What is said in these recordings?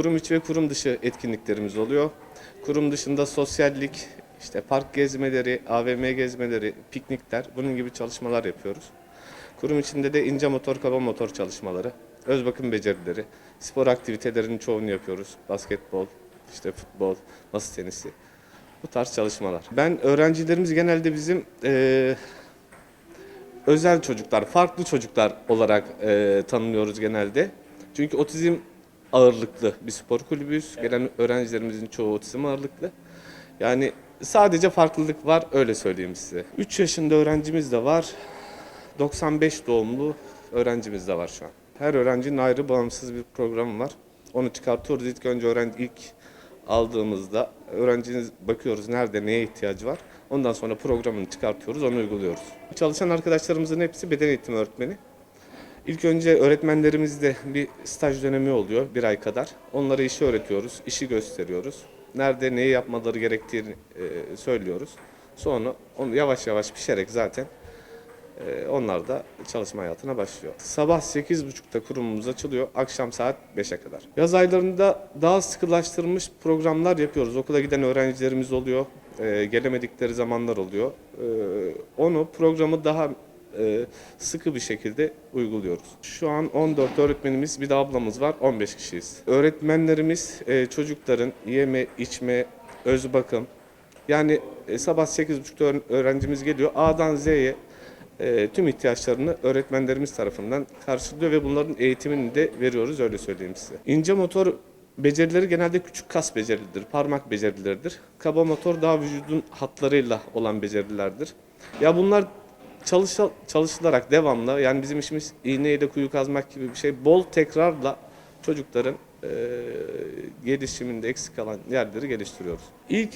kurum içi ve kurum dışı etkinliklerimiz oluyor. Kurum dışında sosyallik, işte park gezmeleri, AVM gezmeleri, piknikler bunun gibi çalışmalar yapıyoruz. Kurum içinde de ince motor, kaba motor çalışmaları, öz bakım becerileri, spor aktivitelerinin çoğunu yapıyoruz. Basketbol, işte futbol, masa tenisi. Bu tarz çalışmalar. Ben öğrencilerimiz genelde bizim eee, özel çocuklar, farklı çocuklar olarak eee tanımlıyoruz genelde. Çünkü otizm ağırlıklı bir spor kulübüyüz. Gelen öğrencilerimizin çoğu otizm ağırlıklı. Yani sadece farklılık var öyle söyleyeyim size. 3 yaşında öğrencimiz de var. 95 doğumlu öğrencimiz de var şu an. Her öğrencinin ayrı bağımsız bir programı var. Onu çıkartıyoruz. İlk önce öğrenci ilk aldığımızda öğrenciniz bakıyoruz nerede neye ihtiyacı var. Ondan sonra programını çıkartıyoruz, onu uyguluyoruz. Çalışan arkadaşlarımızın hepsi beden eğitimi öğretmeni. İlk önce öğretmenlerimizde bir staj dönemi oluyor bir ay kadar. Onlara işi öğretiyoruz, işi gösteriyoruz. Nerede neyi yapmaları gerektiğini e, söylüyoruz. Sonra onu yavaş yavaş pişerek zaten e, onlar da çalışma hayatına başlıyor. Sabah 8.30'da kurumumuz açılıyor, akşam saat 5'e kadar. Yaz aylarında daha sıkılaştırılmış programlar yapıyoruz. Okula giden öğrencilerimiz oluyor, e, gelemedikleri zamanlar oluyor. E, onu programı daha e, sıkı bir şekilde uyguluyoruz. Şu an 14 öğretmenimiz, bir de ablamız var, 15 kişiyiz. Öğretmenlerimiz e, çocukların yeme, içme, öz bakım, yani e, sabah 8.30'da öğren- öğrencimiz geliyor, A'dan Z'ye tüm ihtiyaçlarını öğretmenlerimiz tarafından karşılıyor ve bunların eğitimini de veriyoruz öyle söyleyeyim size. İnce motor becerileri genelde küçük kas becerileridir, parmak becerileridir. Kaba motor daha vücudun hatlarıyla olan becerilerdir. Ya bunlar çalışa- çalışılarak devamlı yani bizim işimiz iğneyle kuyu kazmak gibi bir şey bol tekrarla çocukların e, gelişiminde eksik kalan yerleri geliştiriyoruz. İlk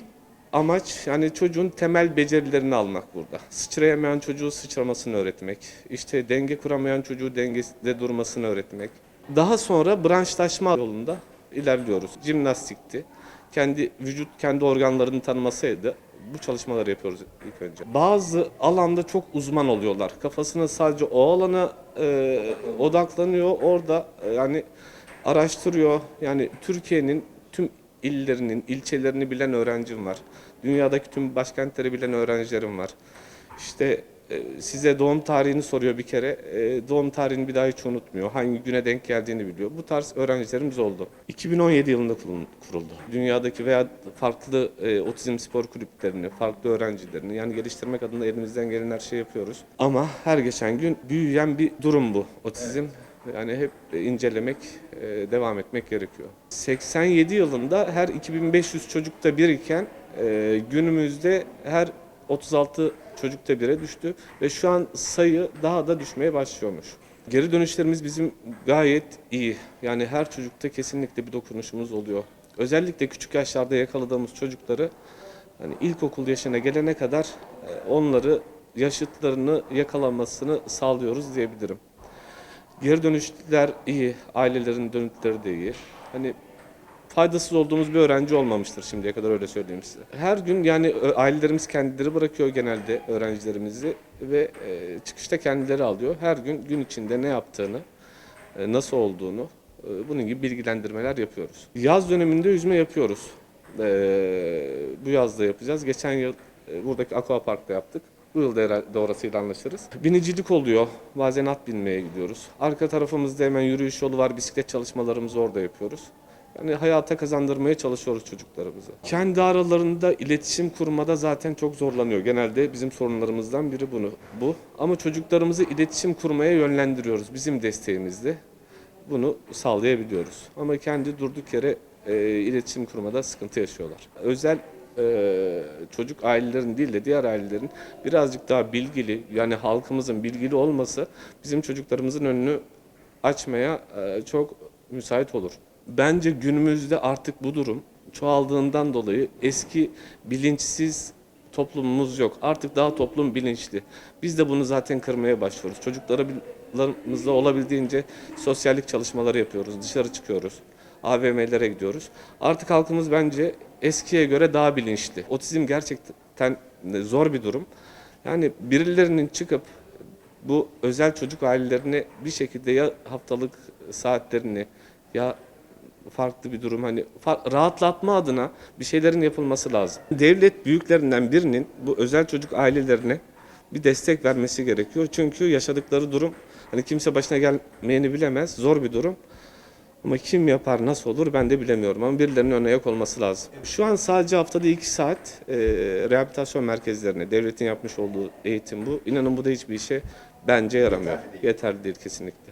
amaç yani çocuğun temel becerilerini almak burada. Sıçrayamayan çocuğu sıçramasını öğretmek, işte denge kuramayan çocuğu dengede durmasını öğretmek. Daha sonra branşlaşma yolunda ilerliyoruz. Jimnastikti. Kendi vücut kendi organlarını tanımasıydı. Bu çalışmaları yapıyoruz ilk önce. Bazı alanda çok uzman oluyorlar. Kafasına sadece o alana e, odaklanıyor. Orada e, yani araştırıyor. Yani Türkiye'nin tüm illerinin, ilçelerini bilen öğrencim var. Dünyadaki tüm başkentleri bilen öğrencilerim var. İşte size doğum tarihini soruyor bir kere. E, Doğum tarihini bir daha hiç unutmuyor. Hangi güne denk geldiğini biliyor. Bu tarz öğrencilerimiz oldu. 2017 yılında kurul- kuruldu. Dünyadaki veya farklı e, otizm spor kulüplerini, farklı öğrencilerini yani geliştirmek adına elimizden gelen her şeyi yapıyoruz. Ama her geçen gün büyüyen bir durum bu otizm. Yani hep incelemek, e, devam etmek gerekiyor. 87 yılında her 2500 çocukta bir iken e, günümüzde her 36 çocukta bire düştü ve şu an sayı daha da düşmeye başlıyormuş. Geri dönüşlerimiz bizim gayet iyi. Yani her çocukta kesinlikle bir dokunuşumuz oluyor. Özellikle küçük yaşlarda yakaladığımız çocukları hani ilkokul yaşına gelene kadar e, onları yaşıtlarını yakalamasını sağlıyoruz diyebilirim. Geri dönüşler iyi, ailelerin dönütleri de iyi. Hani faydasız olduğumuz bir öğrenci olmamıştır şimdiye kadar öyle söyleyeyim size. Her gün yani ailelerimiz kendileri bırakıyor genelde öğrencilerimizi ve e, çıkışta kendileri alıyor. Her gün gün içinde ne yaptığını, e, nasıl olduğunu e, bunun gibi bilgilendirmeler yapıyoruz. Yaz döneminde yüzme yapıyoruz. Bu yaz da yapacağız. Geçen yıl buradaki aqua parkta yaptık. Bu yıl da orasıyla anlaşırız. Binicilik oluyor. Bazen at binmeye gidiyoruz. Arka tarafımızda hemen yürüyüş yolu var. Bisiklet çalışmalarımızı orada yapıyoruz. Yani hayata kazandırmaya çalışıyoruz çocuklarımızı. Kendi aralarında iletişim kurmada zaten çok zorlanıyor. Genelde bizim sorunlarımızdan biri bunu. Bu. Ama çocuklarımızı iletişim kurmaya yönlendiriyoruz bizim desteğimizle. Bunu sağlayabiliyoruz. Ama kendi durduk yere e, iletişim kurmada sıkıntı yaşıyorlar. Özel e, çocuk ailelerin değil de diğer ailelerin birazcık daha bilgili yani halkımızın bilgili olması bizim çocuklarımızın önünü açmaya e, çok müsait olur. Bence günümüzde artık bu durum çoğaldığından dolayı eski bilinçsiz toplumumuz yok. Artık daha toplum bilinçli. Biz de bunu zaten kırmaya başlıyoruz. Çocuklarımızla olabildiğince sosyallik çalışmaları yapıyoruz. Dışarı çıkıyoruz. AVM'lere gidiyoruz. Artık halkımız bence eskiye göre daha bilinçli. Otizm gerçekten zor bir durum. Yani birilerinin çıkıp bu özel çocuk ailelerine bir şekilde ya haftalık saatlerini ya farklı bir durum. Hani rahatlatma adına bir şeylerin yapılması lazım. Devlet büyüklerinden birinin bu özel çocuk ailelerine bir destek vermesi gerekiyor. Çünkü yaşadıkları durum hani kimse başına gelmeyeni bilemez. Zor bir durum. Ama kim yapar, nasıl olur ben de bilemiyorum ama birilerinin ayak olması lazım. Şu an sadece haftada 2 saat e, rehabilitasyon merkezlerine, devletin yapmış olduğu eğitim bu. İnanın bu da hiçbir işe bence yaramıyor. Yeterli değil kesinlikle.